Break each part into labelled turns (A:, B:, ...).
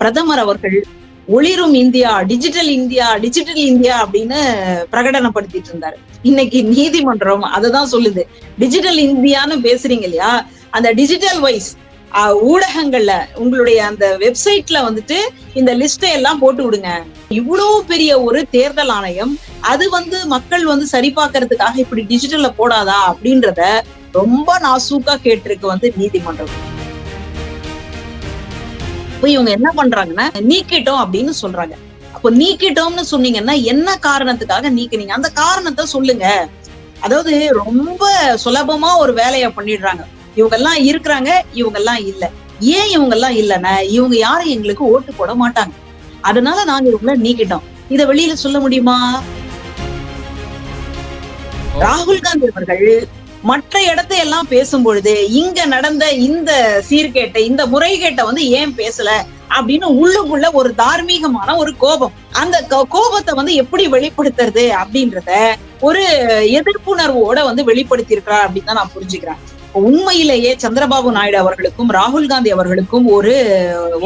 A: பிரதமர் அவர்கள் ஒளிரும் India digital India digital India அப்படின்னு பிரகடனப்படுத்திட்டு இருந்தாரு. இன்னைக்கு நீதிமன்றம் அததான் சொல்லுது. டிஜிட்டல் இந்தியான்னு பேசுறீங்க இல்லையா? அந்த டிஜிட்டல் வைஸ் ஊடகங்கள்ல உங்களுடைய அந்த வெப்சைட்ல வந்துட்டு இந்த லிஸ்டை எல்லாம் போட்டு விடுங்க. இவ்வளவு பெரிய ஒரு தேர்தல் ஆணையம் அது வந்து மக்கள் வந்து சரி பார்க்கறதுக்காக இப்படி டிஜிட்டல்ல போடாதா அப்படின்றத ரொம்ப நாசூக்கா கேட்டிருக்கு வந்து நீதிமன்றம். இப்ப இவங்க என்ன பண்றாங்கன்னா நீக்கிட்டோம் அப்படின்னு சொல்றாங்க. அப்போ நீக்கிட்டோம்னு சொன்னீங்கன்னா என்ன காரணத்துக்காக நீக்கினீங்க? அந்த காரணத்தை சொல்லுங்க. அதாவது ரொம்ப சுலபமா ஒரு வேலைய பண்ணிடுறாங்க. இவங்க எல்லாம் இருக்கிறாங்க இவங்க எல்லாம் இல்ல. ஏன் இவங்க எல்லாம் இல்லைன்னா இவங்க யாரும் எங்களுக்கு ஓட்டு போட மாட்டாங்க. அதனால நாங்க இவங்கள நீக்கிட்டோம். இத வெளியில சொல்ல முடியுமா? ராகுல் காந்தி அவர்கள் மற்ற இடத்தை எல்லாம் பேசும் பொழுது இங்க நடந்த இந்த சீர்கேட்டை இந்த முறைகேட்டை வந்து ஏன் பேசல அப்படின்னு உள்ளுக்குள்ள ஒரு தார்மீகமான ஒரு கோபம். அந்த கோபத்தை வந்து எப்படி வெளிப்படுத்துறது அப்படின்றத ஒரு எதிர்ப்புணர்வோட வந்து வெளிப்படுத்தி இருக்கிறார் அப்படின்னு தான் நான் புரிஞ்சுக்கிறேன். உண்மையிலேயே சந்திரபாபு நாயுடு அவர்களுக்கும் ராகுல் காந்தி அவர்களுக்கும் ஒரு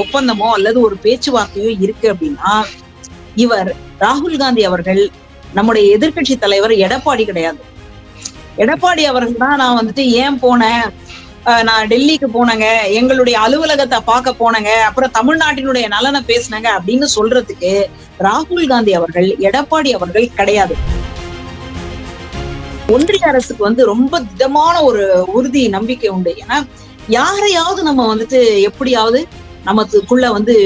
A: ஒப்பந்தமோ அல்லது ஒரு பேச்சுவார்த்தையோ இருக்கு அப்படின்னா இவர் ராகுல் காந்தி அவர்கள் நம்முடைய எதிர்கட்சி தலைவர் எடப்பாடி கிடையாது. எடப்பாடி அவர்கள் தான் நான் வந்துட்டு ஏன் போனேன்? நான் டெல்லிக்கு போனேங்க. எங்களுடைய அலுவலகத்தை பார்க்க போனேங்க. அப்புறம் தமிழ்நாட்டினுடைய நலனை பேசினங்க அப்படின்னு சொல்றதுக்கு ராகுல் காந்தி அவர்கள் எடப்பாடி அவர்கள் கிடையாது. ஒன்றிய அரசுக்கு வந்து ரொம்ப திடமான ஒரு உறுதி நம்பிக்கை உண்டு. ஏன்னா யாரையாவது நம்ம வந்துட்டு எப்படியாவது நமக்குள்ள வந்து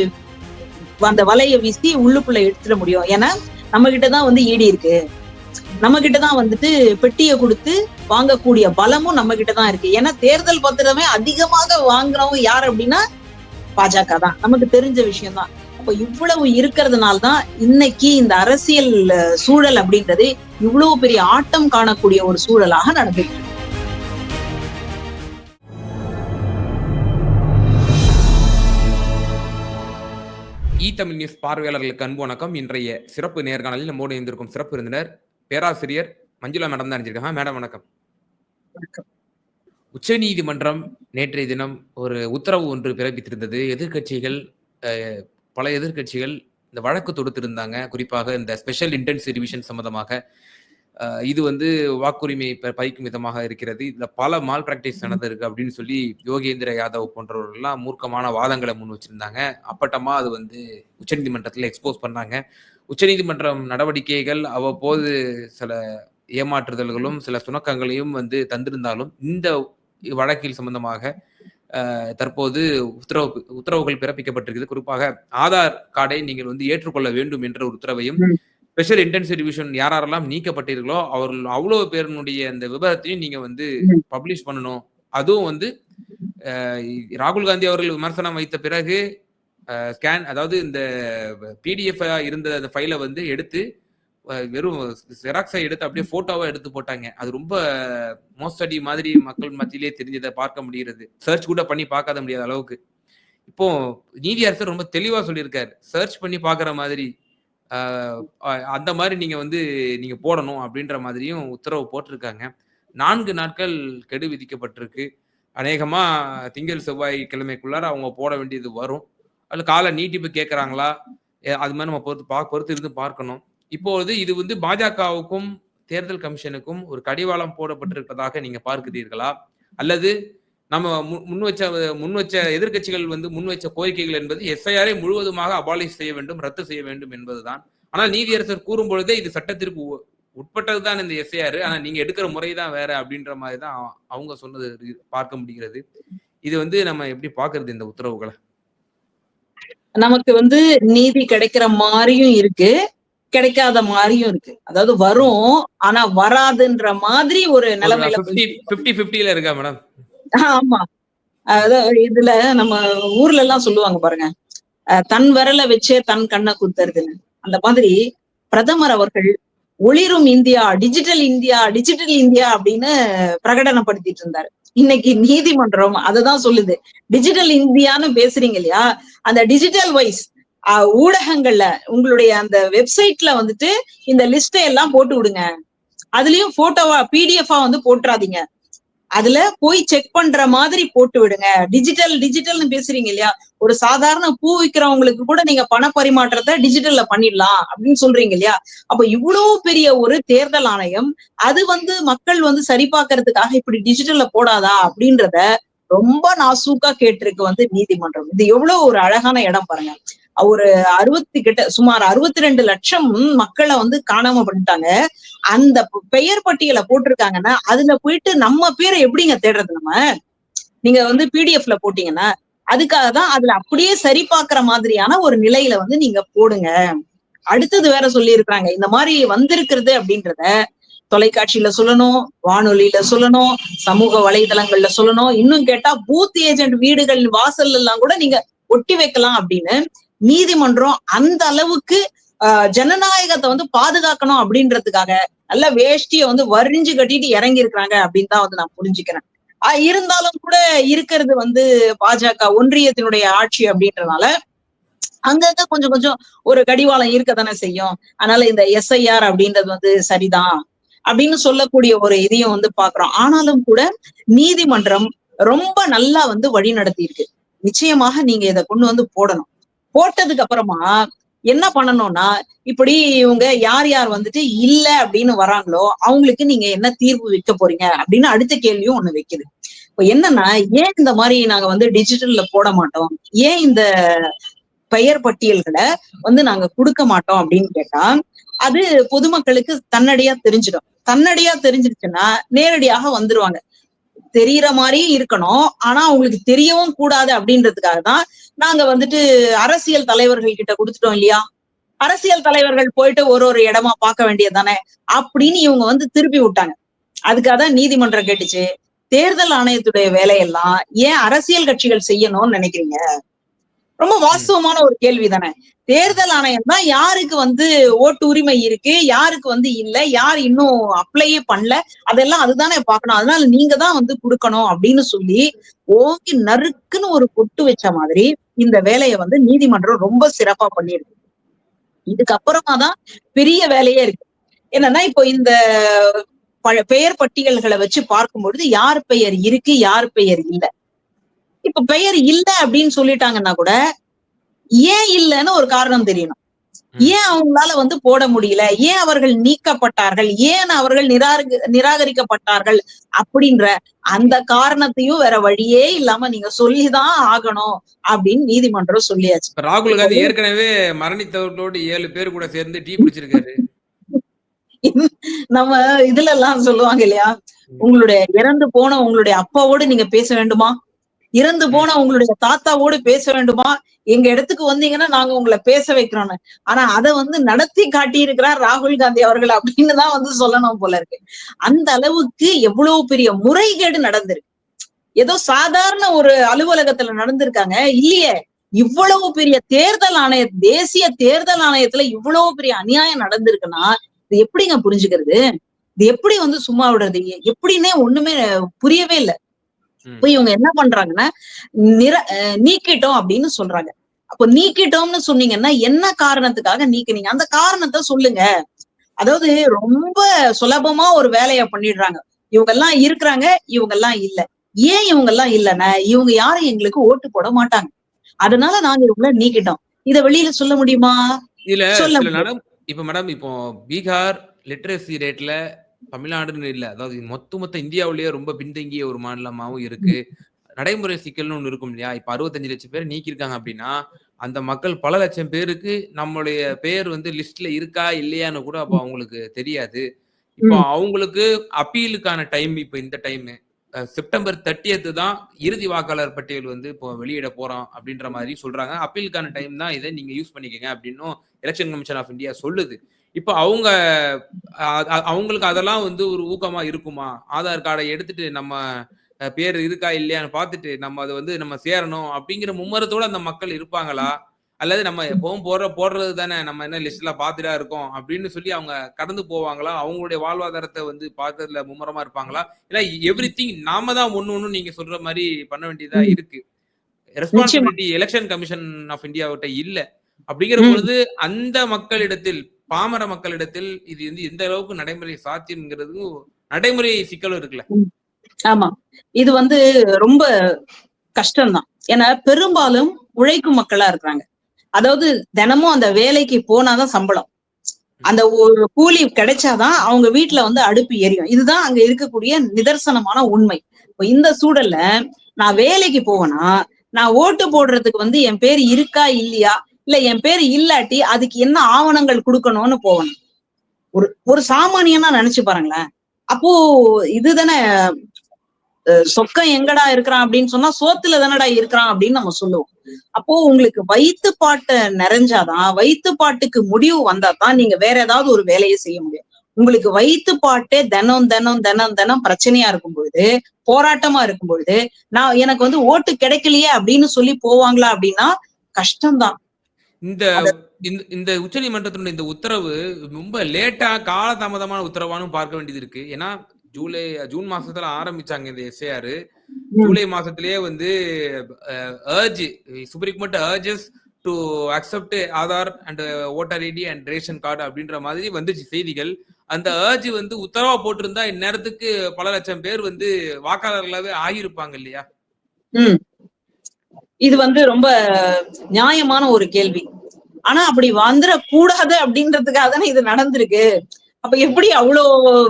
A: அந்த வலையை வீசி உள்ளுக்குள்ள எடுத்துட முடியும். ஏன்னா நம்ம கிட்டதான் வந்து ஈடி இருக்கு. நம்ம கிட்டதான் வந்துட்டு பெட்டியை கொடுத்து வாங்கக்கூடிய பலமும் நம்ம கிட்டதான் இருக்கு. ஏன்னா தேர்தல் பத்திரமே அதிகமாக வாங்குறவங்க யார் அப்படின்னா பாஜக தான். நமக்கு தெரிஞ்ச விஷயம் தான் அப்ப இவ்வளவு இருக்கிறதுனால தான் இன்னைக்கு இந்த அரசியல் சூழல் அப்படின்றது இவ்வளவு பெரிய ஆட்டம் காணக்கூடிய ஒரு சூழலாக நடந்துட்டு
B: இ தமிழ் நியூஸ் பார்வையாளர்களுக்கு அன்பு வணக்கம். இன்றைய சிறப்பு நேர்காணலில் நம்மோடு இருந்திருக்கும் சிறப்பு விருந்தினர் பேராசிரியர் மஞ்சுளா மேடம் தான் இருந்திருக்காங்க மேடம் வணக்கம். உச்ச நீதிமன்றம் நேற்றைய தினம் ஒரு உத்தரவு ஒன்று பிறப்பித்திருந்தது. எதிர்கட்சிகள் பல எதிர்கட்சிகள் இந்த வழக்கு தொடுத்திருந்தாங்க. குறிப்பாக இந்த ஸ்பெஷல் இன்டென்சிவ் ரிவிஷன் சம்பந்தமாக. இது வந்து வாக்குரிமை பறிக்கும் விதமாக இருக்கிறது. இதுல பல மால் பிராக்டிஸ் நடந்திருக்கு அப்படின்னு சொல்லி யோகேந்திர யாதவ் போன்றவர்கள்லாம் மூர்க்கமான வாதங்களை முன் வச்சிருந்தாங்க. அப்பட்டமா அது வந்து உச்சநீதிமன்றத்தில் எக்ஸ்போஸ் பண்ணாங்க. உச்சநீதிமன்றம் நடவடிக்கைகள் அவ்வப்போது சில ஏமாற்றுதல்களும் சில சுணக்கங்களையும் வந்து தந்திருந்தாலும் இந்த வழக்கில் சம்பந்தமாக தற்போது உத்தரவு உத்தரவுகள் பிறப்பிக்கப்பட்டிருக்கிறது குறிப்பாக ஆதார் கார்டை நீங்கள் வந்து ஏற்றுக்கொள்ள வேண்டும் என்ற ஒரு உத்தரவையும் ஸ்பெஷல் இன்டென்சிவ் டிவிஷன் யாரெல்லாம் நீக்கப்பட்டீர்களோ அவர்கள் அவ்வளவு பேருனுடைய அந்த விபரத்தையும் நீங்க வந்து பப்ளிஷ் பண்ணணும். அதுவும் வந்து ராகுல் காந்தி அவர்கள் விமர்சனம் வைத்த பிறகு ஸ்கேன் அதாவது இந்த பிடிஎஃப் இருந்த அந்த ஃபைலை வந்து எடுத்து வெறும் ஜெராக்ஸை எடுத்து அப்படியே ஃபோட்டோவை எடுத்து போட்டாங்க. அது ரொம்ப மோஸ்டடி மாதிரி மக்கள் மத்தியிலே தெரிஞ்சதை பார்க்க முடிகிறது. சர்ச் கூட பண்ணி பார்க்காத முடியாத அளவுக்கு. இப்போ நீதி அரசர் ரொம்ப தெளிவாக சொல்லியிருக்காரு. சர்ச் பண்ணி பார்க்குற மாதிரி அந்த மாதிரி நீங்கள் வந்து நீங்கள் போடணும் அப்படின்ற மாதிரியும் உத்தரவு போட்டிருக்காங்க. நான்கு நாட்கள் கெடு விதிக்கப்பட்டிருக்கு. அநேகமாக திங்கள் செவ்வாய் கிழமைக்குள்ளார அவங்க போட வேண்டியது வரும். அதுல காலை நீட்டிப்பு கேட்குறாங்களா அது மாதிரி நம்ம பொறுத்து பா பொறுத்து இருந்து பார்க்கணும். இப்போது இது வந்து பாஜகவுக்கும் தேர்தல் கமிஷனுக்கும் ஒரு கடிவாளம் போடப்பட்டிருப்பதாக நீங்க பார்க்கிறீர்களா? அல்லது நம்ம முன் வச்ச முன் வச்ச எதிர்கட்சிகள் வந்து முன் வச்ச கோரிக்கைகள் என்பது எஸ்ஐஆரை முழுவதுமாக அபாலிஷ் செய்ய வேண்டும் ரத்து செய்ய வேண்டும் என்பதுதான். ஆனால் நீதியரசர் கூறும் பொழுதே இது சட்டத்திற்கு உட்பட்டது தான் இந்த எஸ்ஐஆர் ஆனா நீங்க எடுக்கிற முறை தான் வேற அப்படின்ற மாதிரி தான் அவங்க சொன்னது பார்க்க முடிகிறது. இது வந்து நம்ம எப்படி பாக்குறது இந்த உத்தரவுகளை?
A: நமக்கு வந்து நீதி கிடைக்கிற மாதிரியும் இருக்கு கிடைக்காத மாதிரியும் இருக்கு. அதாவது வரும் ஆனா வராதுன்ற மாதிரி ஒரு நிலைமையில
B: இருக்கா மேடம்
A: ஆமா. அதாவது இதுல நம்ம ஊர்ல எல்லாம் சொல்லுவாங்க பாருங்க. தன் விரல வச்சே தன் கண்ணை குத்துறதுன்னு. அந்த மாதிரி பிரதமர் அவர்கள் ஒளிரும் India digital India digital India அப்படின்னு பிரகடனப்படுத்திட்டு இருந்தாரு. இன்னைக்கு நீதிமன்றம் அததான் சொல்லுது. டிஜிட்டல் இந்தியான்னு பேசுறீங்க இல்லையா? அந்த டிஜிட்டல் வைஸ் ஊடகங்கள்ல உங்களுடைய அந்த வெப்சைட்ல வந்துட்டு இந்த லிஸ்டை எல்லாம் போட்டு விடுங்க. அதுலயும் போட்டோவா பிடிஎஃபா வந்து போட்டுறாதீங்க. அதுல போய் செக் பண்ற மாதிரி போட்டு விடுங்க. டிஜிட்டல் டிஜிட்டல்னு பேசுறீங்க இல்லையா? ஒரு சாதாரண பூ விக்கிறவங்களுக்கு கூட நீங்க பண பரிமாற்றத்தை டிஜிட்டல்ல பண்ணிடலாம் அப்படின்னு சொல்றீங்க இல்லையா? அப்ப இவ்வளவு பெரிய ஒரு தேர்தல் ஆணையம் அது வந்து மக்கள் வந்து சரி பார்க்கறதுக்காக இப்படி டிஜிட்டல்ல போடாதா அப்படின்றத ரொம்ப நாசூக்கா கேட்டிருக்கு வந்து நீதிமன்றம். இது எவ்வளவு ஒரு அழகான இடம் பாருங்க. ஒரு அறுபத்தி கிட்ட சுமார் அறுபத்தி ரெண்டு லட்சம் மக்களை வந்து காணாம பண்ணிட்டாங்க அந்த பெயர் பட்டியலை போட்டிருக்காங்கன்னா அதுல போயிட்டு நம்ம பேரை எப்படிங்க தேடுறது நம்ம? நீங்க வந்து பிடிஎஃப்ல போட்டீங்கன்னா அதுக்காக தான் அதுல அப்படியே சரி பாக்குற மாதிரியான ஒரு நிலையில வந்து நீங்க போடுங்க. அடுத்தது வேற சொல்லி இருக்கிறாங்க இந்த மாதிரி வந்திருக்கிறது அப்படின்றத தொலைக்காட்சியில சொல்லணும் வானொலியில சொல்லணும் சமூக வலைதளங்கள்ல சொல்லணும். இன்னும் கேட்டா பூத் ஏஜென்ட் வீடுகள் வாசல் எல்லாம் கூட நீங்க ஒட்டி வைக்கலாம் அப்படின்னு நீதிமன்றம் அந்த அளவுக்கு ஜனநாயகத்தை வந்து பாதுகாக்கணும் அப்படின்றதுக்காக நல்ல வேஷ்டிய வந்து வரிஞ்சு கட்டிட்டு இறங்கி இருக்கிறாங்க அப்படின்னு தான் வந்து நான் புரிஞ்சுக்கிறேன். ஆஹ் இருந்தாலும் கூட இருக்கிறது வந்து பாஜக ஒன்றியத்தினுடைய ஆட்சி அப்படின்றதுனால அங்கங்க கொஞ்சம் கொஞ்சம் ஒரு கடிவாளம் இருக்க தானே செய்யும். அதனால இந்த எஸ்ஐஆர் அப்படின்றது வந்து சரிதான் அப்படின்னு சொல்லக்கூடிய ஒரு இதையும் வந்து பாக்குறோம் ஆனாலும் கூட நீதிமன்றம் ரொம்ப நல்லா வந்து வழி நடத்தி இருக்கு நிச்சயமாக நீங்க இதை கொண்டு வந்து போடணும். போட்டதுக்கு அப்புறமா என்ன பண்ணணும்னா இப்படி இவங்க யார் யார் வந்துட்டு இல்ல அப்படின்னு வராங்களோ அவங்களுக்கு நீங்க என்ன தீர்வு வைக்க போறீங்க அப்படின்னு அடுத்த கேள்வியும் ஒண்ணு வைக்குது. இப்ப என்னன்னா ஏன் இந்த மாதிரி நாங்க வந்து டிஜிட்டல்ல போட மாட்டோம்? ஏன் இந்த பெயர் பட்டியல்களை வந்து நாங்க கொடுக்க மாட்டோம் அப்படின்னு கேட்டா அது பொதுமக்களுக்கு தன்னடியா தெரிஞ்சிடும். தன்னடியா தெரிஞ்சிருச்சுன்னா நேரடியாக வந்துருவாங்க. தெரியற மாதிரி இருக்கணும் ஆனா அவங்களுக்கு தெரியவும் கூடாது அப்படின்றதுக்காக தான் நாங்க வந்துட்டு அரசியல் தலைவர்கள் கிட்ட கொடுத்துட்டோம் இல்லையா? அரசியல் தலைவர்கள் போயிட்டு ஒரு ஒரு இடமா பார்க்க வேண்டியது தானே? அப்படின்னு இவங்க வந்து திருப்பி விட்டாங்க. அதுக்காக தான் நீதிமன்றம் கேட்டுச்சு. தேர்தல் ஆணையத்துடைய வேலையெல்லாம் ஏன் அரசியல் கட்சிகள் செய்யணும்னு நினைக்கிறீங்க? ரொம்ப வாஸ்தவமான ஒரு கேள்வி தானே. தேர்தல் ஆணையம் தான் யாருக்கு வந்து ஓட்டு உரிமை இருக்கு யாருக்கு வந்து இல்ல யார் இன்னும் அப்ளையே பண்ணல அதெல்லாம் அதுதானே பார்க்கணும். அதனால நீங்க தான் வந்து கொடுக்கணும் அப்படின்னு சொல்லி ஓங்கி நறுக்குன்னு ஒரு கொட்டு வச்ச மாதிரி இந்த வேலையை வந்து நீதிமன்றம் ரொம்ப சிறப்பா பண்ணிருக்கு இதுக்கப்புறமா தான் பெரிய வேலையே இருக்கு. என்னன்னா இப்போ இந்த பெயர் பட்டியல்களை வச்சு பார்க்கும் பொழுது யார் பெயர் இருக்கு யார் பெயர் இல்ல. இப்ப பெயர் இல்ல அப்படின்னு சொல்லிட்டாங்கன்னா கூட ஏன் இல்லைன்னு ஒரு காரணம் தெரியணும். ஏன் அவங்களால வந்து போட முடியல? ஏன் அவர்கள் நீக்கப்பட்டார்கள்? ஏன் அவர்கள் நிராக நிராகரிக்கப்பட்டார்கள்? அப்படின்ற அந்த காரணத்தையும் வேற வழியே இல்லாம நீங்க சொல்லிதான் ஆகணும் அப்படின்னு நீதிமன்றம் சொல்லியாச்சு.
B: ராகுல் காந்தி ஏற்கனவே மரணித்தவர்களோடு ஏழு பேர் கூட சேர்ந்து டீ குடிச்சிருக்காரு.
A: நம்ம இதுல எல்லாம் சொல்லுவாங்க இல்லையா? உங்களுடைய இறந்து போன உங்களுடைய அப்பாவோடு நீங்க பேச வேண்டுமா? இறந்து போன உங்களுடைய தாத்தாவோடு பேச வேண்டுமா? எங்க இடத்துக்கு வந்தீங்கன்னா நாங்க உங்களை பேச வைக்கிறோம்னு ஆனா அதை வந்து நடத்தி காட்டியிருக்கிறார் ராகுல் காந்தி அவர்கள் அப்படின்னு தான் வந்து சொல்லணும் போல இருக்கு. அந்த அளவுக்கு எவ்வளவு பெரிய முறைகேடு நடந்திருக்கு. ஏதோ சாதாரண ஒரு அலுவலகத்துல நடந்திருக்காங்க. இல்லையே இவ்வளவு பெரிய தேர்தல் ஆணைய தேசிய தேர்தல் ஆணையத்துல இவ்வளவு பெரிய அநியாயம் நடந்திருக்குன்னா இது எப்படிங்க புரிஞ்சுக்கிறது? இது எப்படி வந்து சும்மா விடுறது? எப்படின்னே ஒண்ணுமே புரியவே இல்லை. இப்ப இவங்க என்ன பண்றாங்கன்னா நிற நீக்கிட்டோம் அப்படின்னு சொல்றாங்க. அப்ப நீக்கிட்டோம்னு சொன்னீங்கன்னா என்ன காரணத்துக்காக நீக்கினீங்க? அந்த காரணத்தை சொல்லுங்க. அதாவது ரொம்ப சுலபமா ஒரு வேலைய பண்ணிடுறாங்க. இவங்க எல்லாம் இருக்கிறாங்க இவங்க எல்லாம் இல்ல. ஏன் இவங்க எல்லாம் இல்லைன்னா இவங்க யாரும் எங்களுக்கு ஓட்டு போட மாட்டாங்க. அதனால நாங்க இவங்கள நீக்கிட்டோம். இத வெளியில சொல்ல முடியுமா?
B: இதுல சில நடம் இப்ப மேடம் இப்போ பீகார் லிட்ரஸி ரேட்ல தமிழ்நாடுன்னு இல்ல. அதாவது மொத்த மொத்த இந்தியாவிலேயே ரொம்ப பின்தங்கிய ஒரு மாநிலமாவும் இருக்கு. நடைமுறை சிக்கல்னு ஒண்ணு இருக்கும் இல்லையா? இப்ப அறுபத்தஞ்சு லட்சம் பேர் நீக்கியிருக்காங்க அப்படின்னா அந்த மக்கள் பல லட்சம் பேருக்கு நம்மளுடைய பேர் வந்து லிஸ்ட்ல இருக்கா இல்லையான்னு கூட அப்ப அவங்களுக்கு தெரியாது. இப்போ அவங்களுக்கு அப்பீலுக்கான டைம் இப்ப இந்த டைம். செப்டம்பர் தேர்ட்டியத்து தான் இறுதி வாக்காளர் பட்டியல் வந்து இப்போ வெளியிட போறோம் அப்படின்ற மாதிரி சொல்றாங்க. அப்பீலுக்கான டைம் தான் இதை நீங்க யூஸ் பண்ணிக்கங்க அப்படின்னும் எலெக்ஷன் கமிஷன் ஆஃப் இந்தியா சொல்லுது. இப்போ அவங்க அவங்களுக்கு அதெல்லாம் வந்து ஒரு ஊக்கமா இருக்குமா? ஆதார் கார்டை எடுத்துட்டு நம்ம பேர் இருக்கா இல்லையான்னு பார்த்துட்டு நம்ம அதை வந்து நம்ம சேரணும் அப்படிங்கிற மும்மரத்தோட அந்த மக்கள் இருப்பாங்களா? அல்லது நம்ம எப்பவும் போடுற போடுறது தானே நம்ம என்ன லிஸ்ட்ல பாத்துட்டா இருக்கோம் அப்படின்னு சொல்லி அவங்க கடந்து போவாங்களா? அவங்களுடைய வாழ்வாதாரத்தை வந்து பார்த்ததுல மும்முரமா இருப்பாங்களா? ஏன்னா எவ்ரி திங் நாம தான் ஒண்ணு ஒண்ணு நீங்க சொல்ற மாதிரி பண்ண வேண்டியதா இருக்கு. ரெஸ்பான்சிபிலிட்டி எலெக்ஷன் கமிஷன் ஆஃப் இந்தியாவிட்ட இல்ல. அப்படிங்கிற பொழுது அந்த மக்களிடத்தில் பாமர மக்களிடத்தில் இது வந்து எந்த அளவுக்கு நடைமுறை சாத்தியம்ங்கிறது நடைமுறை சிக்கலும் இருக்குல்ல.
A: ஆமா. இது வந்து ரொம்ப கஷ்டம்தான். ஏன்னா பெரும்பாலும் உழைக்கும் மக்களா இருக்கிறாங்க. அதாவது தினமும் அந்த வேலைக்கு போனாதான் சம்பளம். அந்த ஒரு கூலி கிடைச்சாதான் அவங்க வீட்டுல வந்து அடுப்பு எரியும். இதுதான் அங்க இருக்கக்கூடிய நிதர்சனமான உண்மை. இந்த சூழல்ல நான் வேலைக்கு போவேனா நான் ஓட்டு போடுறதுக்கு வந்து என் பேர் இருக்கா இல்லையா இல்ல என் பேர் இல்லாட்டி அதுக்கு என்ன ஆவணங்கள் கொடுக்கணும்னு போகணும். ஒரு ஒரு சாமானியனா நினைச்சு பாருங்களேன். அப்போ இதுதானே சொக்கம் எங்கடா இருக்கிறான் அப்படின்னு சொன்னா சோத்துல தானடா இருக்கிறான் அப்படின்னு நம்ம சொல்லுவோம். அப்போ உங்களுக்கு வயிற்று பாட்டை நிறைஞ்சாதான் வயிற்று பாட்டுக்கு முடிவு வந்தா தான் நீங்க வேற ஏதாவது ஒரு வேலையை செய்ய முடியும். உங்களுக்கு வயிற்று பாட்டே தினம் தினம் தினம் தினம் பிரச்சனையா இருக்கும் பொழுது போராட்டமா இருக்கும் பொழுது நான் எனக்கு வந்து ஓட்டு கிடைக்கலையே அப்படின்னு சொல்லி போவாங்களா அப்படின்னா கஷ்டம்தான்.
B: இந்த இந்த இந்த உச்சநீதிமன்றத்தினுடைய இந்த உத்தரவு ரொம்ப லேட்டா காலதாமதமான உத்தரவானு பார்க்க வேண்டியது இருக்கு. ஏன்னா ஜூலை ஜூன் மாசத்துல ஆரம்பிச்சாங்க இந்த எஸ்ஏஆர் ஜூலை மாசத்திலேயே வந்து urge Supreme Court urges to accept Aadhaar and voter ID and ration card அப்படின்ற மாதிரி வந்துச்சு செய்திகள். அந்த அர்ஜ் வந்து உத்தரவா போட்டிருந்தா இந்நேரத்துக்கு பல லட்சம் பேர் வந்து வாக்காளர்களாவே ஆகியிருப்பாங்க இல்லையா?
A: இது வந்து ரொம்ப நியாயமான ஒரு கேள்வி. ஆனா அப்படி வந்துட கூடாது அப்படின்றதுக்காக தானே இது நடந்திருக்கு. அப்ப எப்படி அவ்வளோ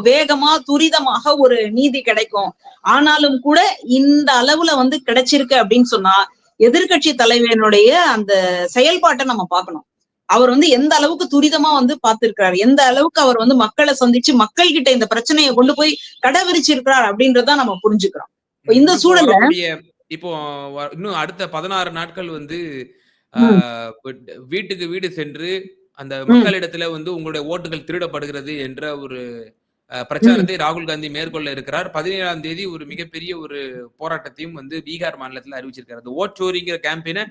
A: வேகமா துரிதமாக ஒரு நீதி கிடைக்கும்? ஆனாலும் கூட இந்த அளவுல வந்து கிடைச்சிருக்கு அப்படின்னு சொன்னா எதிர்க்கட்சி தலைவனுடைய அந்த செயல்பாட்டை நம்ம பார்க்கணும். அவர் வந்து எந்த அளவுக்கு துரிதமா வந்து பார்த்திருக்கிறார்? எந்த அளவுக்கு அவர் வந்து மக்களை சந்திச்சு மக்கள் கிட்ட இந்த பிரச்சனையை கொண்டு போய் கடைபிடிச்சிருக்கிறார் அப்படின்றத நம்ம புரிஞ்சுக்கிறோம். இந்த சூழல்ல-
B: இப்போ இன்னும் அடுத்த பதினாறு நாட்கள் வந்து வீட்டுக்கு வீடு சென்று அந்த மக்களிடத்துல வந்து உங்களுடைய ஓட்டுகள் திருடப்படுகிறது என்ற ஒரு பிரச்சாரத்தை ராகுல் காந்தி மேற்கொள்ள இருக்கிறார். பதினேழாம் தேதி ஒரு மிகப்பெரிய ஒரு போராட்டத்தையும் வந்து பீகார் மாநிலத்துல அறிவிச்சிருக்காரு. அந்த ஓட் சோரிங்கிற கேம்பெயினை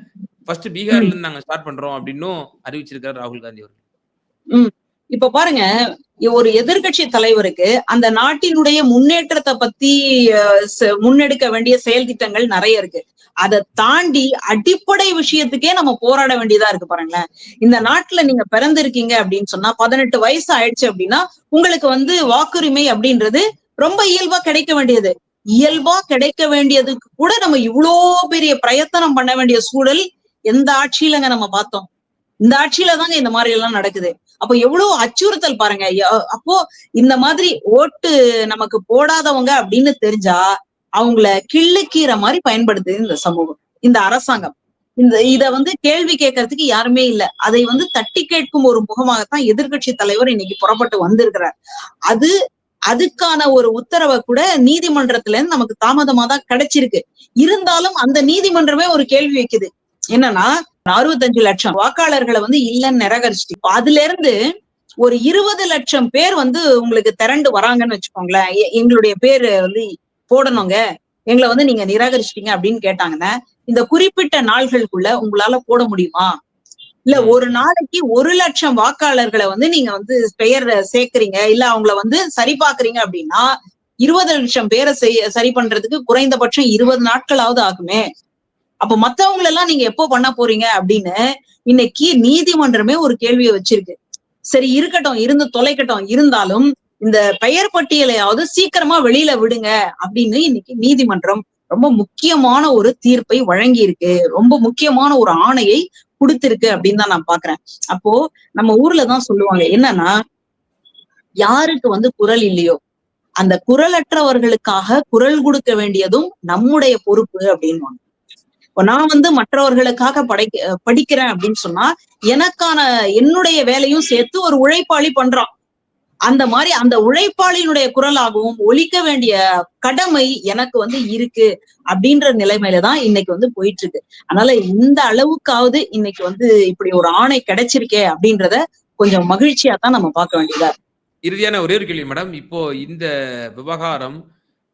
B: ஃபர்ஸ்ட் பீகார்ல இருந்து நாங்க ஸ்டார்ட் பண்றோம் அப்படின்னும் அறிவிச்சிருக்காரு ராகுல் காந்தி அவர்கள்.
A: இப்ப பாருங்க ஒரு எதிர்க்கட்சி தலைவருக்கு அந்த நாட்டினுடைய முன்னேற்றத்தை பத்தி முன்னெடுக்க வேண்டிய செயல் திட்டங்கள் நிறைய இருக்கு. அதை தாண்டி அடிப்படை விஷயத்துக்கே நம்ம போராட வேண்டியதா இருக்கு பாருங்களேன். இந்த நாட்டுல நீங்க பிறந்திருக்கீங்க அப்படின்னு சொன்னா பதினெட்டு வயசு ஆயிடுச்சு அப்படின்னா உங்களுக்கு வந்து வாக்குரிமை அப்படின்றது ரொம்ப இயல்பா கிடைக்க வேண்டியது. இயல்பா கிடைக்க வேண்டியதுக்கு கூட நம்ம இவ்வளோ பெரிய பிரயத்தனம் பண்ண வேண்டிய சூழல் எந்த ஆட்சியிலங்க நம்ம பார்த்தோம்? இந்த ஆட்சியில தாங்க இந்த மாதிரி எல்லாம் நடக்குது. அப்போ எவ்வளவு அச்சுறுத்தல் பாருங்க. அப்போ இந்த மாதிரி ஓட்டு நமக்கு போடாதவங்க அப்படின்னு தெரிஞ்சா அவங்கள கிள்ளுக்கீற மாதிரி பயன்படுத்துது இந்த சமூகம் இந்த அரசாங்கம். இந்த இத வந்து கேள்வி கேட்கறதுக்கு யாருமே இல்ல. அதை வந்து தட்டி கேட்கும் ஒரு முகமாகத்தான் எதிர்க்கட்சி தலைவர் இன்னைக்கு புறப்பட்டு வந்திருக்கிறார். அது அதுக்கான ஒரு உத்தரவை கூட நீதிமன்றத்துல இருந்து நமக்கு தாமதமா தான் கிடைச்சிருக்கு. இருந்தாலும் அந்த நீதிமன்றமே ஒரு கேள்வி வைக்குது. என்னன்னா அறுபத்தஞ்சு லட்சம் வாக்காளர்களை வந்து இல்லைன்னு நிராகரிச்சுட்டு. அதுல இருந்து ஒரு இருபது லட்சம் பேர் வந்து உங்களுக்கு திரண்டு வராங்கன்னு வச்சுக்கோங்களேன். எங்களுடைய பேர் வந்து போடணுங்க. எங்களை வந்து நீங்க நிராகரிச்சிட்டீங்க அப்படின்னு கேட்டாங்கன்னா இந்த குறிப்பிட்ட நாள்களுக்குள்ள உங்களால போட முடியுமா? இல்ல ஒரு நாளைக்கு ஒரு லட்சம் வாக்காளர்களை வந்து நீங்க வந்து பெயர் சேர்க்கறீங்க இல்ல அவங்கள வந்து சரி பாக்குறீங்க அப்படின்னா இருபது லட்சம் பேரை சரி பண்றதுக்கு குறைந்தபட்சம் இருபது நாட்களாவது ஆகுமே. அப்ப மத்தவங்களை எல்லாம் நீங்க எப்போ பண்ண போறீங்க அப்படின்னு இன்னைக்கு நீதிமன்றமே ஒரு கேள்வியை வச்சிருக்கு. சரி இருக்கட்டும் இருந்து தொலைக்கட்டும் இருந்தாலும் இந்த பெயர் பட்டியலையாவது சீக்கிரமா வெளியில விடுங்க அப்படின்னு இன்னைக்கு நீதிமன்றம் ரொம்ப முக்கியமான ஒரு தீர்ப்பை வழங்கி இருக்கு ரொம்ப முக்கியமான ஒரு ஆணையை கொடுத்திருக்கு அப்படின்னு தான் நான் பாக்குறேன். அப்போ நம்ம ஊர்ல தான் சொல்லுவாங்க என்னன்னா யாருக்கு வந்து குரல் இல்லையோ அந்த குரலற்றவர்களுக்காக குரல் கொடுக்க வேண்டியதும் நம்முடைய பொறுப்பு அப்படின்னு நான் வந்து மற்றவர்களுக்காக படைக்க படிக்கிறேன் அப்படின்னு சொன்னா எனக்கான என்னுடைய வேலையும் சேர்த்து ஒரு உழைப்பாளி பண்றான். அந்த மாதிரி அந்த உழைப்பாளியினுடைய குரலாகவும் ஒழிக்க வேண்டிய கடமை எனக்கு வந்து இருக்கு அப்படின்ற நிலைமையில தான் இன்னைக்கு வந்து போயிட்டு இருக்கு அதனால இந்த அளவுக்காவது இன்னைக்கு வந்து இப்படி ஒரு ஆணை கிடைச்சிருக்கே அப்படின்றத கொஞ்சம் மகிழ்ச்சியா தான் நம்ம பார்க்க வேண்டியதா
B: இறுதியான ஒரே ஒரு கேள்வி மேடம் இப்போ இந்த விவகாரம்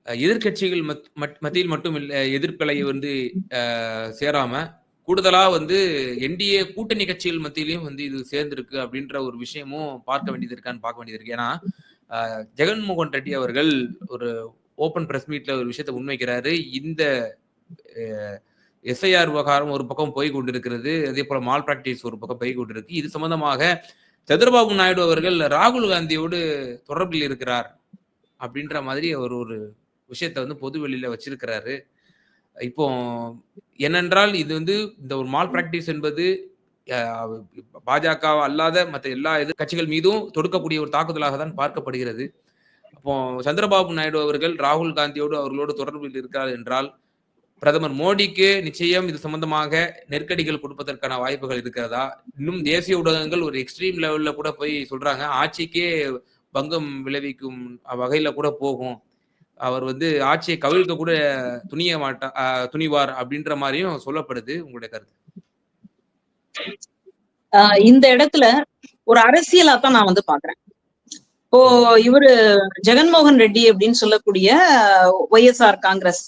B: மத்- மத்தியில் மட்டும் இல்ல எதிர்ப்பலை வந்து சேராம கூடுதலா வந்து என்டிஏ கூட்டணி கட்சிகள் மத்தியிலையும் வந்து இது சேர்ந்திருக்கு அப்படின்ற ஒரு விஷயமும் பார்க்க வேண்டியது இருக்கான்னு பார்க்க வேண்டியது இருக்கு. ஏன்னா ஜெகன்மோகன் ரெட்டி அவர்கள் ஒரு ஓப்பன் பிரஸ் மீட்ல ஒரு விஷயத்தை முன்வைக்கிறாரு. இந்த எஸ்ஐஆர் விவகாரம் ஒரு பக்கம் போய் கொண்டிருக்கிறது அதே போல மால் பிராக்டிஸ் ஒரு பக்கம் போய் கொண்டிருக்கு. இது சம்பந்தமாக சந்திரபாபு நாயுடு அவர்கள் ராகுல் காந்தியோடு தொடர்பில் இருக்கிறார் அப்படின்ற மாதிரி அவர் ஒரு விஷயத்த வந்து பொது வெளியில வச்சிருக்கிறாரு. இப்போ என்னென்றால் இது வந்து இந்த ஒரு மால் பிராக்டிஸ் என்பது பாஜக அல்லாத மற்ற எல்லா எதிர் கட்சிகள் மீதும் தொடுக்கக்கூடிய ஒரு தாக்குதலாக தான் பார்க்கப்படுகிறது. அப்போ சந்திரபாபு நாயுடு அவர்கள் ராகுல் காந்தியோடு அவர்களோடு தொடர்பில் இருக்கிறார் என்றால் பிரதமர் மோடிக்கு நிச்சயம் இது சம்பந்தமாக நெருக்கடிகள் கொடுப்பதற்கான வாய்ப்புகள் இருக்கிறதா? இன்னும் தேசிய ஊடகங்கள் ஒரு எக்ஸ்ட்ரீம் லெவல்ல கூட போய் சொல்றாங்க. ஆட்சிக்கே பங்கம் விளைவிக்கும் வகையில கூட போகும். அவர் வந்து ஆட்சியை கவிழ்க்க கூட துணிய மாட்டா துணிவார் அப்படின்ற மாதிரியும் சொல்லப்படுது உங்களுடைய கருத்து.
A: ஆஹ் இந்த இடத்துல ஒரு அரசியலா தான் நான் வந்து பாக்குறேன் இப்போ இவரு ஜெகன்மோகன் ரெட்டி அப்படின்னு சொல்லக்கூடிய ஒய்எஸ்ஆர் காங்கிரஸ்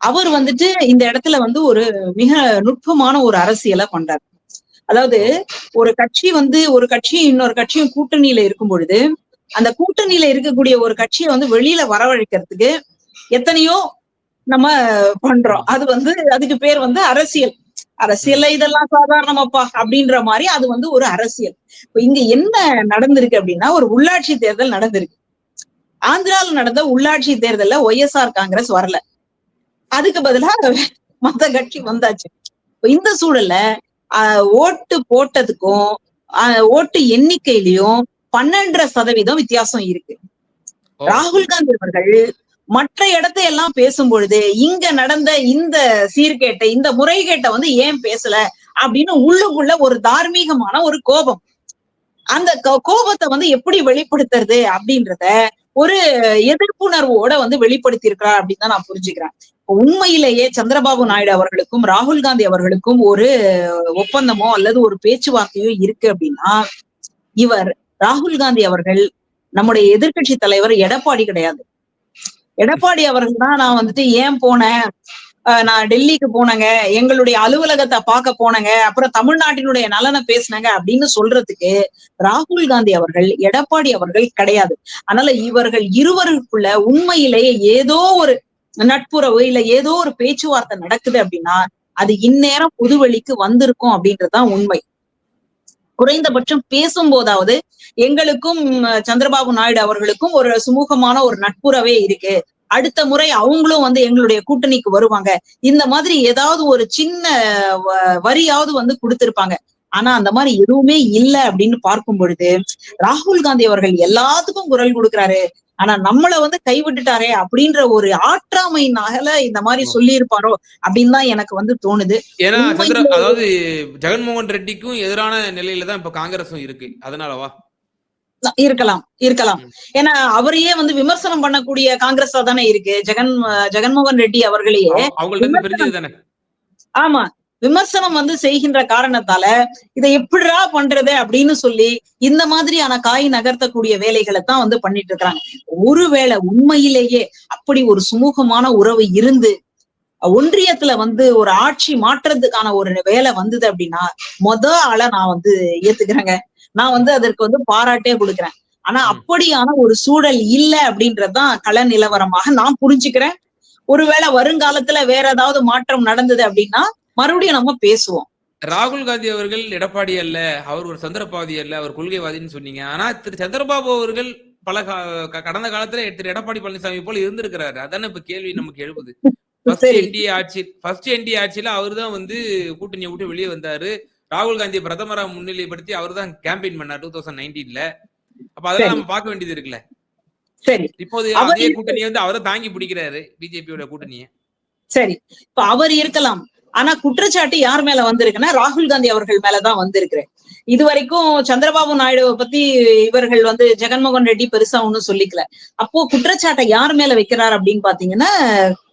A: அவர் வந்துட்டு இந்த இடத்துல வந்து ஒரு மிக நுட்பமான ஒரு அரசியலை பண்றாரு. அதாவது ஒரு கட்சி வந்து ஒரு கட்சியும் இன்னொரு கட்சியும் கூட்டணியில இருக்கும் பொழுது அந்த கூட்டணியில இருக்கக்கூடிய ஒரு கட்சியை வந்து வெளியில வரவழைக்கிறதுக்கு எத்தனையோ நம்ம பண்றோம். அது வந்து அதுக்கு பேர் வந்து அரசியல். அரசியல்ல இதெல்லாம் சாதாரணமாப்பா அப்படின்ற மாதிரி அது வந்து ஒரு அரசியல். இப்ப இங்க என்ன நடந்திருக்கு அப்படின்னா ஒரு உள்ளாட்சி தேர்தல் நடந்திருக்கு. ஆந்திரால நடந்த உள்ளாட்சி தேர்தல்ல ஒய்எஸ்ஆர் காங்கிரஸ் வரல. அதுக்கு பதிலா மத்த கட்சி வந்தாச்சு. இப்ப இந்த சூழல்ல ஆஹ், ஓட்டு போட்டதுக்கும் ஓட்டு எண்ணிக்கையிலயும் பன்னெண்டரை சதவீதம் வித்தியாசம் இருக்கு. ராகுல் காந்தி அவர்கள் மற்ற இடத்தை எல்லாம் பேசும் பொழுது இங்க நடந்த இந்த சீர்கேட்டை இந்த முறைகேட்டை வந்து ஏன் பேசல அப்படின்னு உள்ளுக்குள்ள ஒரு தார்மீகமான ஒரு கோபம். அந்த கோபத்தை வந்து எப்படி வெளிப்படுத்துறது அப்படின்றத ஒரு எதிர்ப்புணர்வோட வந்து வெளிப்படுத்தி இருக்கிறார் அப்படின்னு தான் நான் புரிஞ்சுக்கிறேன். உண்மையிலேயே சந்திரபாபு நாயுடு அவர்களுக்கும் ராகுல் காந்தி அவர்களுக்கும் ஒரு ஒப்பந்தமோ அல்லது ஒரு பேச்சுவார்த்தையோ இருக்கு அப்படின்னா இவர் ராகுல் காந்தி அவர்கள் நம்முடைய எதிர்க்கட்சி தலைவர் எடப்பாடி கிடையாது. எடப்பாடி அவர்கள் தான் நான் வந்துட்டு ஏன் போனேன்? நான் டெல்லிக்கு போனேங்க. எங்களுடைய அலுவலகத்தை பார்க்க போனேங்க. அப்புறம் தமிழ்நாட்டினுடைய நலனை பேசினேங்க அப்படின்னு சொல்றதுக்கு ராகுல் காந்தி அவர்கள் எடப்பாடி அவர்கள் கிடையாது. அதனால இவர்கள் இருவருக்குள்ள உண்மையிலேயே ஏதோ ஒரு நட்புறவு இல்ல ஏதோ ஒரு பேச்சுவார்த்தை நடக்குது அப்படின்னா அது இந்நேரம் புதுவெளிக்கு வந்திருக்கும் அப்படின்றதுதான் உண்மை. குறைந்தபட்சம் பேசும்போதாவது எங்களுக்கும் சந்திரபாபு நாயுடு அவர்களுக்கும் ஒரு சுமூகமான ஒரு நட்புறவே இருக்கு. அடுத்த முறை அவங்களும் வந்து எங்களுடைய கூட்டணிக்கு வருவாங்க. இந்த மாதிரி ஏதாவது ஒரு சின்ன வ- வரியாவது வந்து கொடுத்திருப்பாங்க. ஆனா அந்த மாதிரி எதுவுமே இல்லை அப்படின்னு பார்க்கும் பொழுது ராகுல் காந்தி அவர்கள் எல்லாத்துக்கும் குரல் கொடுக்கிறாரு. ஆனா நம்மள வந்து கைவிட்டுட்டாரே அப்படின்ற ஒரு ஆற்றாமை நகல இந்த மாதிரி சொல்லி இருப்பாரோ அப்படின்னு தான் எனக்கு வந்து தோணுது.
B: ஏன்னா அதாவது ஜெகன்மோகன் ரெட்டிக்கும் எதிரான நிலையில தான் இப்ப காங்கிரஸும் இருக்கு. அதனாலவா
A: இருக்கலாம் இருக்கலாம். ஏன்னா அவரையே வந்து விமர்சனம் பண்ணக்கூடிய காங்கிரஸா தானே இருக்கு. ஜெகன் ஜெகன்மோகன் ரெட்டி அவர்களையே ஆமா. விமர்சனம் வந்து செய்கின்ற காரணத்தால இதை எப்படிடா பண்றது அப்படின்னு சொல்லி இந்த மாதிரியான காய் நகர்த்தக்கூடிய வேலைகளை தான் வந்து பண்ணிட்டு இருக்காங்க ஒருவேளை உண்மையிலேயே அப்படி ஒரு சுமூகமான உறவு இருந்து ஒன்றியத்துல வந்து ஒரு ஆட்சி மாற்றத்துக்கான ஒரு வேலை வந்தது அப்படின்னா மொத ஆளை நான் வந்து ஏத்துக்கிறேங்க. நான் வந்து அதற்கு வந்து பாராட்டே கொடுக்குறேன். ஆனா. அப்படியான ஒரு சூழல் இல்ல அப்படின்றதுதான் கள நிலவரமாக நான் புரிஞ்சுக்கிறேன். ஒருவேளை வருங்காலத்துல வேற ஏதாவது மாற்றம் நடந்தது அப்படின்னா மறுபடியும் நம்ம பேசுவோம்.
B: ராகுல் காந்தி அவர்கள் எடப்பாடி அல்ல அவர் ஒரு சந்திரபாதி அல்ல அவர் கொள்கைவாதின்னு சொன்னீங்க. ஆனா திரு சந்திரபாபு அவர்கள் பல கடந்த காலத்துல திரு எடப்பாடி பழனிசாமி போல இருந்திருக்கிறாரு. அதானே இப்ப கேள்வி நமக்கு எழுப்புது ஃபர்ஸ்ட் என்டிஏ ஆட்சி ஃபர்ஸ்ட் என்டிஏ ஆட்சியில அவர் தான் வந்து கூட்டணியை விட்டு வெளியே வந்தாரு. ராகுல் காந்தியை பிரதமரா முன்னிலைப்படுத்தி அவர் தான் கேம்பெயின் பண்ணார் டூ தௌசண்ட் நைன்டீன்ல அப்ப அதெல்லாம். நம்ம பார்க்க வேண்டியது இருக்குல்ல.
A: சரி.
B: இப்போது அதே கூட்டணியை வந்து அவரை தாங்கி பிடிக்கிறாரு பிஜேபியோட கூட்டணியை.
A: சரி. இப்ப அவர் இருக்கலாம். ஆனா குற்றச்சாட்டு யார் மேல வந்திருக்குன்னா ராகுல் காந்தி அவர்கள் மேலதான் வந்திருக்கு இது வரைக்கும் சந்திரபாபு நாயுடுவை பத்தி இவர்கள் வந்து ஜெகன்மோகன் ரெட்டி பெருசா ஒண்ணும் சொல்லிக்கல. அப்போ குற்றச்சாட்டை யார் மேல வைக்கிறார் அப்படின்னு பாத்தீங்கன்னா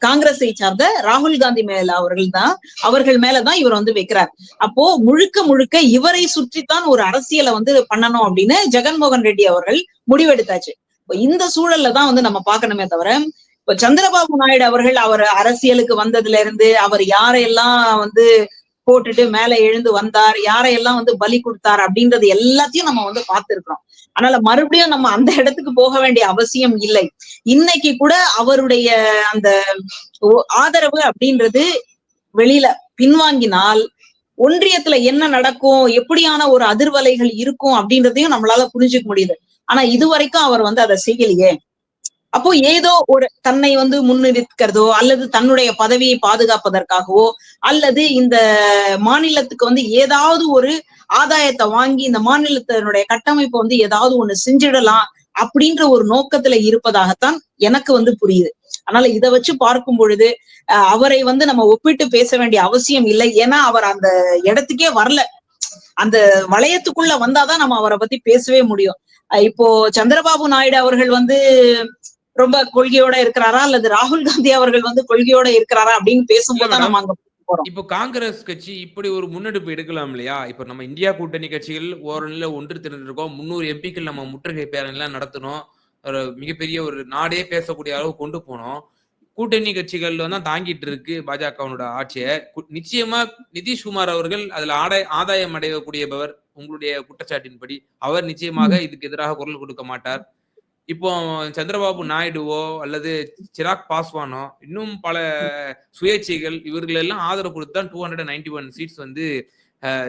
A: காங்கிரஸை சார்ந்த ராகுல் காந்தி மேல அவர்கள் தான் அவர்கள் மேலதான் இவர் வந்து வைக்கிறார். அப்போ முழுக்க முழுக்க இவரை சுற்றித்தான் ஒரு அரசியலை வந்து பண்ணணும் அப்படின்னு ஜெகன்மோகன் ரெட்டி அவர்கள் முடிவெடுத்தாச்சு. இப்போ இந்த சூழல்ல தான் வந்து நம்ம பார்க்கணுமே தவிர இப்ப சந்திரபாபு நாயுடு அவர்கள் அவர் அரசியலுக்கு வந்ததுல இருந்து அவர் யாரையெல்லாம் வந்து போட்டுட்டு மேல எழுந்து வந்தார் யாரையெல்லாம் வந்து பலி கொடுத்தார் அப்படின்றது எல்லாத்தையும் நம்ம வந்து பார்த்திருக்கிறோம். அதனால மறுபடியும் நம்ம அந்த இடத்துக்கு போக வேண்டிய அவசியம் இல்லை. இன்னைக்கு கூட அவருடைய அந்த ஆதரவு அப்படின்றது வெளியில பின்வாங்கினால் ஒன்றியத்துல என்ன நடக்கும் எப்படியான ஒரு அதிர்வலைகள் இருக்கும் அப்படின்றதையும் நம்மளால புரிஞ்சுக்க முடியுது. ஆனா இது வரைக்கும் அவர் வந்து அதை செய்யலையே. அப்போ ஏதோ ஒரு தன்னை வந்து முன்னிறுக்கிறதோ அல்லது தன்னுடைய பதவியை பாதுகாப்பதற்காகவோ அல்லது இந்த மாநிலத்துக்கு வந்து ஏதாவது ஒரு ஆதாயத்தை வாங்கி இந்த மாநிலத்தினுடைய கட்டமைப்பை வந்து ஏதாவது ஒண்ணு செஞ்சிடலாம் அப்படின்ற ஒரு நோக்கத்துல இருப்பதாகத்தான் எனக்கு வந்து புரியுது. அதனால இதை வச்சு பார்க்கும் பொழுது அஹ், அவரை வந்து நம்ம ஒப்பிட்டு பேச வேண்டிய அவசியம் இல்லை. ஏன்னா அவர் அந்த இடத்துக்கே வரல. அந்த வளையத்துக்குள்ள வந்தாதான் நம்ம அவரை பத்தி பேசவே முடியும். இப்போ சந்திரபாபு நாயுடு அவர்கள் வந்து ரொம்ப கொள்கையோட இருக்கிறாரா? அல்லது ராகுல் காந்தி அவர்கள் வந்து கொள்கையோட இருக்கிறாரா? அப்படின்னு பேசும்போது நம்ம அங்க
B: இப்போ காங்கிரஸ் கட்சி இப்படி ஒரு முன்னெடுப்பு எடுக்கலாம் இல்லையா? இப்போ நம்ம இந்தியா கூட்டணி கட்சிகள் ஓரணில ஒன்று திரண்டிருக்கோம். முன்னூறு எம்பிக்கள் நம்ம முற்றுகை பேரணிலாம் நடத்தணும். ஒரு மிகப்பெரிய ஒரு நாடே பேசக்கூடிய அளவு கொண்டு போனோம். கூட்டணி கட்சிகள் தான் தாங்கிட்டு இருக்கு பாஜகவனோட ஆட்சியை. நிச்சயமா நிதிஷ்குமார் அவர்கள் அதுல ஆடை ஆதாயம் அடையக்கூடியவர் உங்களுடைய குற்றச்சாட்டின்படி. அவர் நிச்சயமாக இதுக்கு எதிராக குரல் கொடுக்க மாட்டார். இப்போ சந்திரபாபு நாயுடுவோ அல்லது சிராக் பாஸ்வானோ இன்னும் பல சுயேட்சைகள் இவர்கள் எல்லாம் ஆதரவு கொடுத்து தான் two hundred ninety one seats வந்து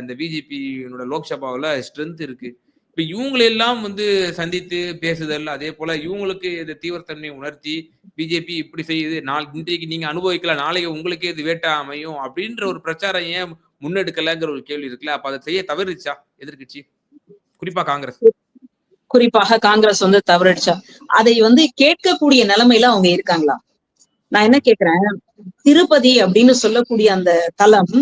B: இந்த பிஜேபியோட லோக்சபாவில் ஸ்ட்ரென்த் இருக்கு. இப்போ இவங்களெல்லாம் வந்து சந்தித்து பேசுதல் அதே போல இவங்களுக்கு இந்த தீவிரத்தன்மையை உணர்த்தி பிஜேபி இப்படி செய்யுது நாள் இன்றைக்கு நீங்க அனுபவிக்கல நாளைக்கு உங்களுக்கே இது வேட்டா அமையும் அப்படின்ற ஒரு பிரச்சாரம் ஏன் முன்னெடுக்கலங்கிற ஒரு கேள்வி இருக்குல்ல அப்ப அதை செய்ய தவறிச்சா எதிர்க்கட்சி? குறிப்பா காங்கிரஸ்.
A: குறிப்பாக காங்கிரஸ் வந்து தவறடிச்சா. அதை வந்து கேட்கக்கூடிய நிலைமையில அவங்க இருக்காங்களா? நான் என்ன கேக்குறேன்? திருப்பதி அப்படின்னு சொல்லக்கூடிய அந்த தலம்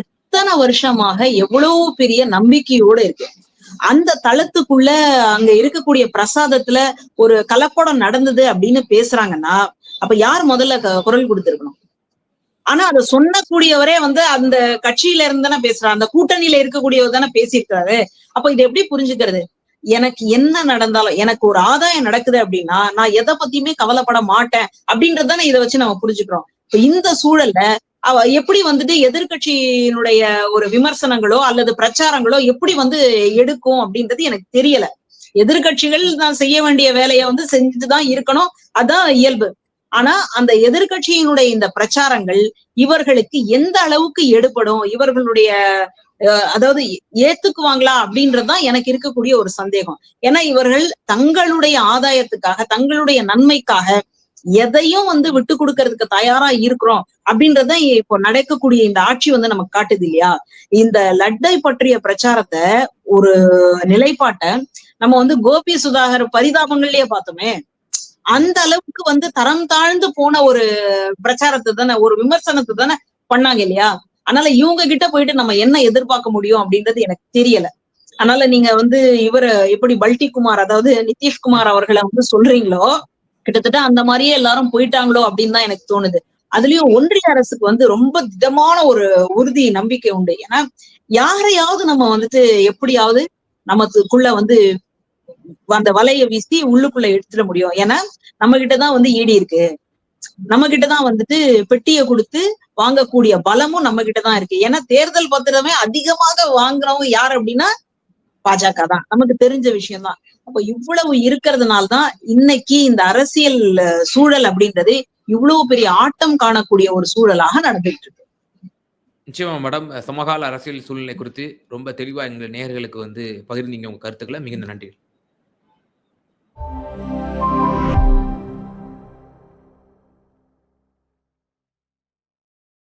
A: எத்தனை வருஷமாக எவ்வளவு பெரிய நம்பிக்கையோட இருக்கு. அந்த தளத்துக்குள்ள அங்க இருக்கக்கூடிய பிரசாதத்துல ஒரு கலப்படம் நடந்தது அப்படின்னு பேசுறாங்கன்னா அப்ப யார் முதல்ல குரல் கொடுத்திருக்கணும்? ஆனா அதை சொன்னக்கூடியவரே வந்து அந்த கட்சியில இருந்து தானே பேசுறாரு. அந்த கூட்டணியில இருக்கக்கூடியவர் தானே பேசியிருக்காரு. அப்ப இது எப்படி புரிஞ்சுக்கிறது? எனக்கு என்ன நடந்தாலும் எனக்கு ஒரு ஆதாயம் நடக்குது அப்படின்னா நான் எதை பத்தியுமே கவலைப்பட மாட்டேன் அப்படின்றதானே இதை வச்சு நம்ம புரிஞ்சுக்கிறோம். இப்ப இந்த சூழல்ல அவ எப்படி வந்துட்டு எதிர்கட்சியினுடைய ஒரு விமர்சனங்களோ அல்லது பிரச்சாரங்களோ எப்படி வந்து எடுக்கும் அப்படின்றது எனக்கு தெரியல. எதிர்கட்சிகள் நான் செய்ய வேண்டிய வேலையை வந்து செஞ்சுதான் இருக்கணும். அதான் இயல்பு. ஆனா அந்த எதிர்கட்சியினுடைய இந்த பிரச்சாரங்கள் இவர்களுக்கு எந்த அளவுக்கு எடுபடும் இவர்களுடைய அதாவது ஏத்துக்குவாங்களா அப்படின்றதுதான் எனக்கு இருக்கக்கூடிய ஒரு சந்தேகம். ஏன்னா இவர்கள் தங்களுடைய ஆதாயத்துக்காக தங்களுடைய நன்மைக்காக எதையும் வந்து விட்டு கொடுக்கறதுக்கு தயாரா இருக்கிறோம் அப்படின்றத இப்போ நடக்கக்கூடிய இந்த ஆட்சி வந்து நமக்கு காட்டுது இல்லையா? இந்த லட்டை பற்றிய பிரச்சாரத்தை ஒரு நிலைப்பாட்டை நம்ம வந்து கோபி சுதாகர் பரிதாபங்கள்லயே பார்த்தோமே அந்த அளவுக்கு வந்து தரம் தாழ்ந்து போன ஒரு பிரச்சாரத்தை தானே ஒரு விமர்சனத்தை தானே பண்ணாங்க இல்லையா? அதனால இவங்க கிட்ட போயிட்டு நம்ம என்ன எதிர்பார்க்க முடியும் அப்படின்றது எனக்கு தெரியல. அதனால நீங்க வந்து இவர எப்படி பல்டி குமார் அதாவது நிதிஷ்குமார் அவர்களை வந்து சொல்றீங்களோ கிட்டத்தட்ட அந்த மாதிரியே எல்லாரும் போயிட்டாங்களோ அப்படின்னு தான் எனக்கு தோணுது. அதுலயும் ஒன்றிய அரசுக்கு வந்து ரொம்ப திடமான ஒரு உறுதி நம்பிக்கை உண்டு. ஏன்னா யாரையாவது நம்ம வந்துட்டு எப்படியாவது நமக்குள்ள வந்து அந்த வலையை வீசி உள்ளுக்குள்ள எடுத்துட முடியும். ஏன்னா நம்ம கிட்டதான் வந்து ஈடி இருக்கு. நம்ம கிட்டதான் வந்துட்டு பெட்டியை கொடுத்து வாங்கக்கூடிய பலமும் நம்ம கிட்டதான் இருக்கு. ஏன்னா தேர்தல் பத்திரமே அதிகமாக வாங்குறவங்க யார் அப்படின்னா பாஜக தான். நமக்கு தெரிஞ்ச விஷயம் தான் அப்ப இவ்வளவு இருக்கிறதுனால்தான் இன்னைக்கு இந்த அரசியல் சூழல் அப்படின்றது இவ்வளவு பெரிய ஆட்டம் காணக்கூடிய ஒரு சூழலாக நடந்துட்டு இருக்கு.
B: நிச்சயமா மேடம். சமகால அரசியல் சூழ்நிலை குறித்து ரொம்ப தெளிவா எங்க நேர்களுக்கு வந்து பகிர்ந்தீங்க உங்க கருத்துக்களை. மிகுந்த நன்றி